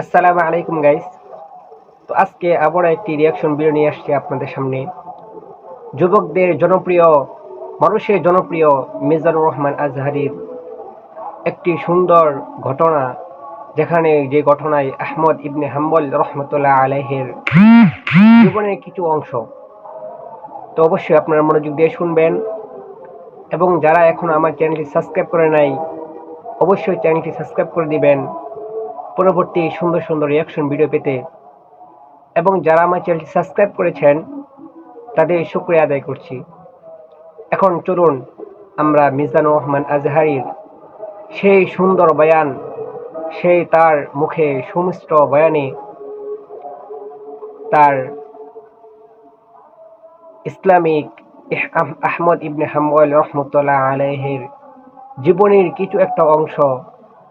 আসসালামু আলাইকুম গাইস তো আজকে আবার একটি রিয়াকশন ভিডিও নিয়ে আসছি আপনাদের সামনে। যুবকদের জনপ্রিয়, মানুষের জনপ্রিয় মিজানুর রহমান আজহারির একটি সুন্দর ঘটনা, যেখানে যে ঘটনায় আহমদ ইবনে হাম্বল রহমতুল্লাহ আলাইহের জীবনের কিছু অংশ। তো অবশ্যই আপনারা মনোযোগ দিয়ে শুনবেন। এবং যারা এখন আমার চ্যানেলটি সাবস্ক্রাইব করে নাই, অবশ্যই চ্যানেলটি সাবস্ক্রাইব করে দিবেন। পরবর্তী সুন্দর সুন্দর রিয়াকশন ভিডিও পেতে এবং যারা আমার চ্যানেলটি সাবস্ক্রাইব করেছেন, তাদের শুক্রিয়া আদায় করছি। এখন চলুন আমরা মিজানুর রহমান আজহারির সেই সুন্দর বয়ান, সেই তার মুখে সুমিষ্ট বয়ানে তার ইসলামিক আহমদ ইবনে হাম্বল রহমতুল্লাহ আলাইহের জীবনের কিছু একটা অংশ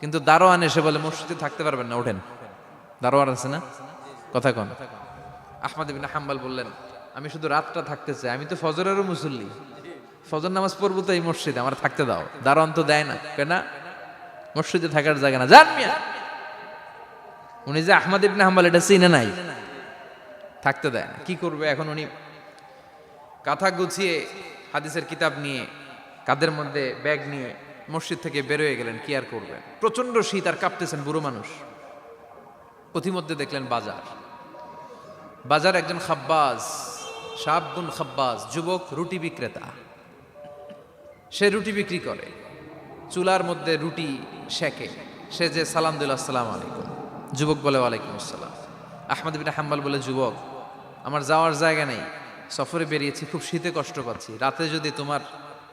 কিন্তু দারোয়ান এসে বলে, মসজিদে থাকতে পারবেন না, ওঠেন। দারোয়ান আছে না? কথা কন। আহমদ ইবিন হাম্বাল বললেন, আমি শুধু রাতটা থাকতে চাই। আমি তো ফজরেরও মুসল্লি। ফজর নামাজ পড়ব তো এই মসজিদে, আমার থাকতে দাও। দারোয়ান তো দেয় না। কেন মসজিদে থাকার জায়গা না। জান মিয়া। উনি যে আহমদ ইবনে হাম্বাল, এটা চিনে নাই। থাকতে দেয় না। কি করবে এখন উনি? কাঁথা গুছিয়ে হাদিসের কিতাব নিয়ে, কাদের মধ্যে ব্যাগ নিয়ে মসজিদ থেকে বেরোয় গেলেন, কি আর করবেন? প্রচণ্ড শীত আর কাঁপতেছেন বুড়ো মানুষ। পথিমধ্যে দেখলেন বাজার। বাজার একজন খাব্বাজ সাবগুন খাব্বাজ, যুবক, রুটি বিক্রেতা। সে রুটি বিক্রি করে। চুলার মধ্যে রুটি শেখে সে যে সালাম দিল আসসালাম আলাইকুম। যুবক বলে, ওয়ালাইকুম আসসালাম। আহমদ বিন হাম্বাল বলে, যুবক, আমার যাওয়ার জায়গা নেই। সফরে বেরিয়েছি, খুব শীতে কষ্ট পাচ্ছি। রাতে যদি তোমার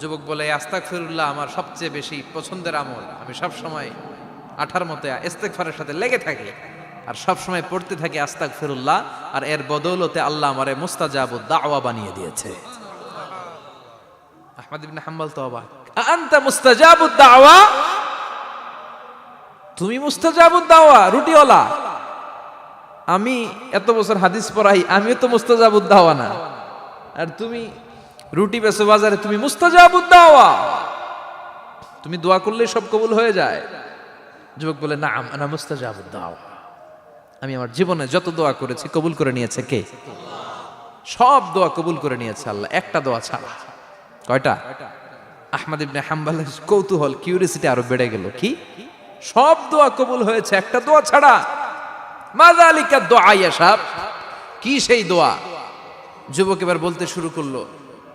যুবক বলে আস্তাক ফিরুল্লাহ আমার সবচেয়ে বেশি পছন্দের আমল। আমি সব সময় আঠার মতে ইস্তেগফারের সাথে লেগে থাকি আর সব সময় পড়তে থাকি আস্তাক ফিরুল্লাহ আর এর বদৌলতে আল্লাহ আমারে মুস্তাজাবুদ দাওয়া বানিয়ে দিয়েছে। তুমি মুস্তাজাবুদ দাওয়া, রুটিওয়ালা। আমি এত বছর হাদিস পড়াই, আমিও তো মুস্তাজাবুদ দাওয়া না। আর তুমি রুটি বেসো বাজারে, তুমি মুস্তাজাবুদ দাওয়া। তুমি দোয়া করলে সব কবুল হয়ে যায়। যুবক বলে না আনা মুস্তাজাবুদ দাওয়া। আমি আমার জীবনে যত দোয়া করেছি, কবুল করে নিয়েছে কে? সব দোয়া কবুল করে নিয়েছে আল্লাহ, একটা দোয়া ছাড়া। কয়টা? আহমদ ইবনে হাম্বালের কৌতূহল কিউরিসিটি আরও বেড়ে গেল। কি? সব দোয়া কবুল হয়েছে, একটা দোয়া ছাড়া। আলিকা দোয়া সাহেব কি সেই দোয়া? যুবক এবার বলতে শুরু করল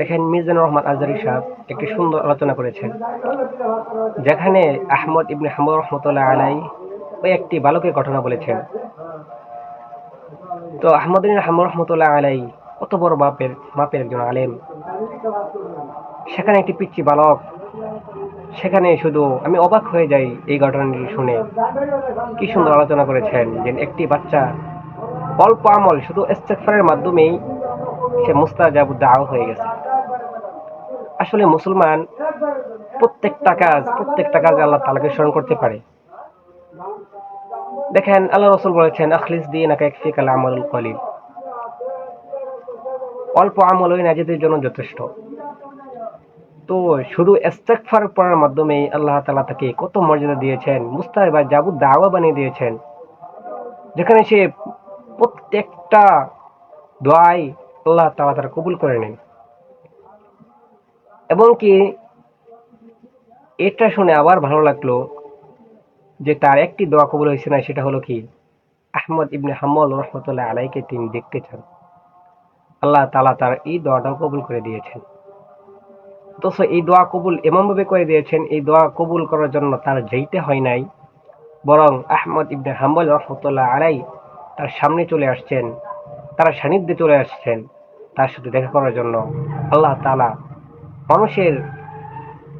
দেখেন মিজানুর রহমান আজহারি সাহেব একটি সুন্দর আলোচনা করেছেন, যেখানে আহমদ ইবনে হাম্বল রহমতুল্লাহ আলাই ওই একটি বালকের ঘটনা বলেছেন। তো আহমদ ইবনে হাম্বল রহমতুল্লাহ আলাই কত বড় মাপের মাপের একজন আলেম। সেখানে একটি পিচ্ছি বালক, সেখানে শুধু আমি অবাক হয়ে যাই এই ঘটনাটি শুনে। কি সুন্দর আলোচনা করেছেন যে একটি বাচ্চা অল্প আমল শুধু ইস্তেগফারের মাধ্যমেই সে মুস্তাজাবুদ দাও হয়ে গেছে। আসলে মুসলমান প্রত্যেকটা কাজ, প্রত্যেকটা কাজে আল্লাহ তালাকে স্মরণ করতে পারে। দেখেন, আল্লাহ রসুল বলেছেন, আখলিস দিয়ে নাকা একফি কালা আমলুল কলিল। অল্প আমলই নাজিদের জন্য যথেষ্ট। তো শুধু ইস্তেগফার পড়ার মাধ্যমে আল্লাহ তালা তাকে কত মর্যাদা দিয়েছেন, মুস্তাহিব বা জাবুদ দাওয়া বানিয়ে দিয়েছেন, যেখানে সে প্রত্যেকটা দোয়াই আল্লাহ তালা তারা কবুল করে নেন। এবং কি এটা শুনে আবার ভালো লাগল যে তার একটি দোয়া কবুল হয়েছে না, সেটা হলো কি? আহমদ ইবনে হাম্মল রহমতুল্লাহ আলাইকে তিনি দেখতে চান। আল্লাহ তাআলা তার এই দোয়াটাও কবুল করে দিয়েছেন। অথচ এই দোয়া কবুল এমনভাবে করে দিয়েছেন, এই দোয়া কবুল করার জন্য তার যেতে হয় নাই, বরং আহমদ ইবনে হাম্বল রহমতুল্লাহ আলাই তার সামনে চলে আসছেন, তার সান্নিধ্যে চলে আসছেন, তার সাথে দেখা করার জন্য আল্লাহ তালা মানুষের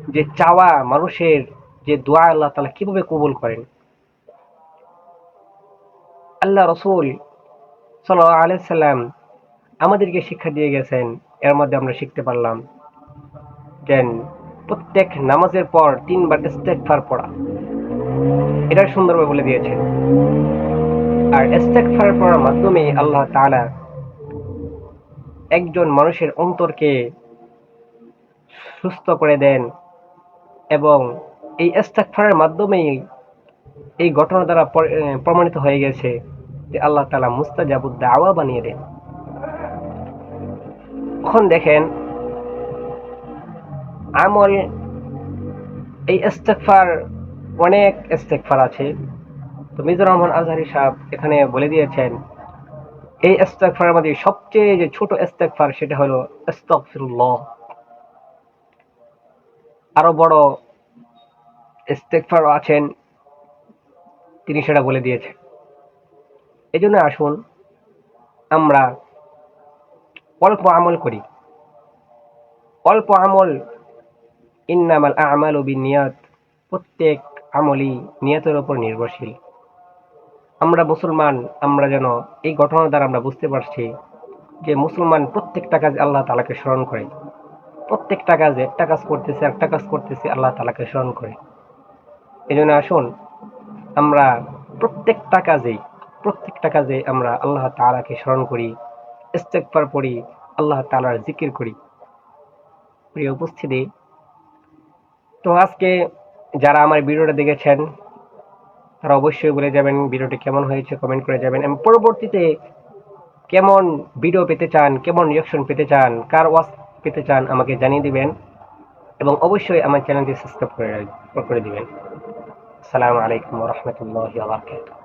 যে চাওয়া, মানুষের যে দোয়া আল্লাহ তালা কীভাবে কবুল করেন? আল্লাহ রসুল সাল আলাইসাল্লাম আমাদেরকে শিক্ষা দিয়ে গেছেন, এর মধ্যে আমরা শিখতে পারলাম দেন প্রত্যেক নামাজের পর তিনবার ইস্তেগফার পড়া। এটা সুন্দরভাবে বলে দিয়েছেন। আর ইস্তেগফার পড়ার মাধ্যমে আল্লাহ তাআলা একজন মানুষের অন্তরকে সুস্থ করে দেন এবং এই ইস্তেগফারের মাধ্যমেই এই ঘটনা দ্বারা প্রমাণিত হয়ে গেছে যে আল্লাহ তাআলা মুস্তাজাবুদ দাওয়া বানিয়ে দেন। এখন দেখেন, আমল, এই ইস্তেগফার, অনেক ইস্তেগফার আছে। তো মিজুর রহমান আজহারি সাহেব এখানে বলে দিয়েছেন, এই ইস্তেগফারের মধ্যে সবচেয়ে যে ছোট ইস্তেগফার সেটা হলো আস্তাগফিরুল্লাহ আরও বড় ইস্তেগফার আছেন, তিনি সেটা বলে দিয়েছেন। এই জন্য আসুন, আমরা অল্প আমল করি। অল্প আমল ইন্নামাল আমাল বিনিয়াত, প্রত্যেক আমলই নিয়তের উপর নির্ভরশীল। আমরা মুসলমান, আমরা যেন এই ঘটনার দ্বারা আমরা বুঝতে পারছি যে মুসলমান প্রত্যেকটা কাজ আল্লাহ তালাকে স্মরণ করে। প্রত্যেকটা কাজে একটা কাজ করতেছে, একটা কাজ করতেছে, আল্লাহ তালাকে স্মরণ করে। এই জন্য আসুন, আমরা প্রত্যেকটা কাজেই, প্রত্যেকটা কাজে আমরা আল্লাহ তালাকে স্মরণ করি ইস্তেকবার পড়ি, আল্লাহ তালার জিকির করি। প্রিয় উপস্থিতি, তো আজকে যারা আমার ভিডিওটা দেখেছেন, তারা অবশ্যই বলে যাবেন ভিডিওটি কেমন হয়েছে কমেন্ট করে যাবেন। এবং পরবর্তীতে কেমন ভিডিও পেতে চান, কেমন রিয়াকশন পেতে চান, কার ওয়াচ পেতে চান, আমাকে জানিয়ে দিবেন এবং অবশ্যই আমার চ্যানেলটি সাবস্ক্রাইব করে করে দিবেন। আসসালামু আলাইকুম রহমতুল্লাহ বারকাতুহ।